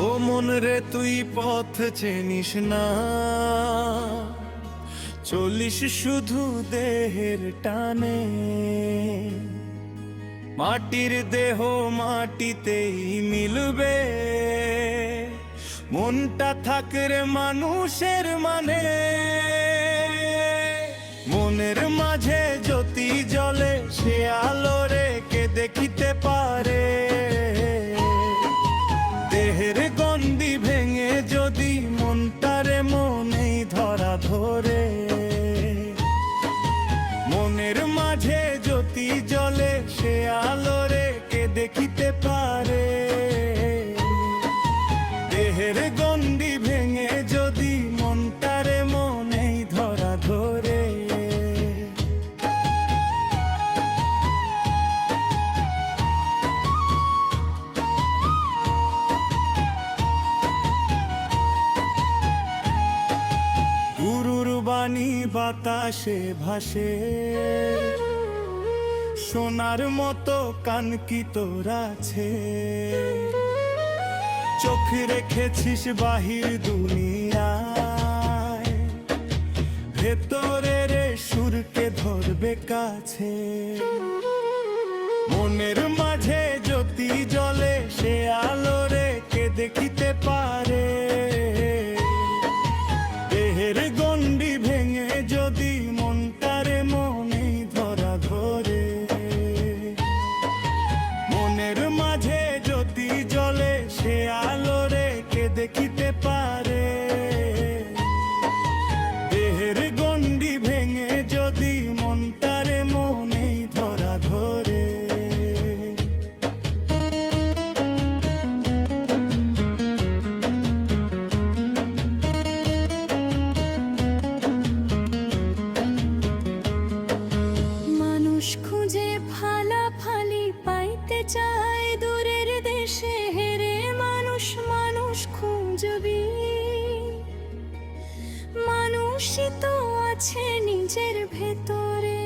মন রে, তুই পথ চেনিস না। চলিস শুধু দেহের টানে। মাটির দেহ মাটিতেই মিলবে। মনটা থাকরে মানুষের মানে। মনের বাণী বাতাসে ভাসে। সোনার মতো কান কি তোর আছে চোখ রেখেছিস বাহির দুনিয়ায়। ভেতরের সুরকে ধরবে কাছে। দেখিতে পারে। দেহের গন্ডি ভেঙে যদি মনটারে মনেই ধরা ধরে। মানুষ খুঁজে ফালাফালি পাইতে চায় খুঁজবি মানুষই তো আছে নিজের ভেতরে।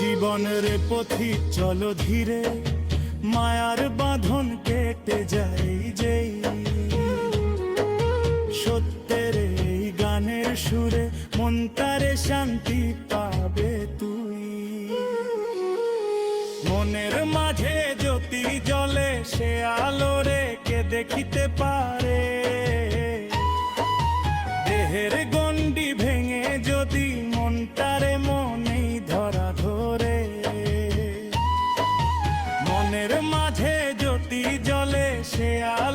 জীবনের পথি চলো ধীরে, মায়ার বাঁধন কেটে যায় যেই। সত্যের এই গানের সুরে মনটারে শান্তি পাবে তুই। মনের মাঝে জ্যোতি জলে সে আলো রেখে দেখিতে পারে। Yeah.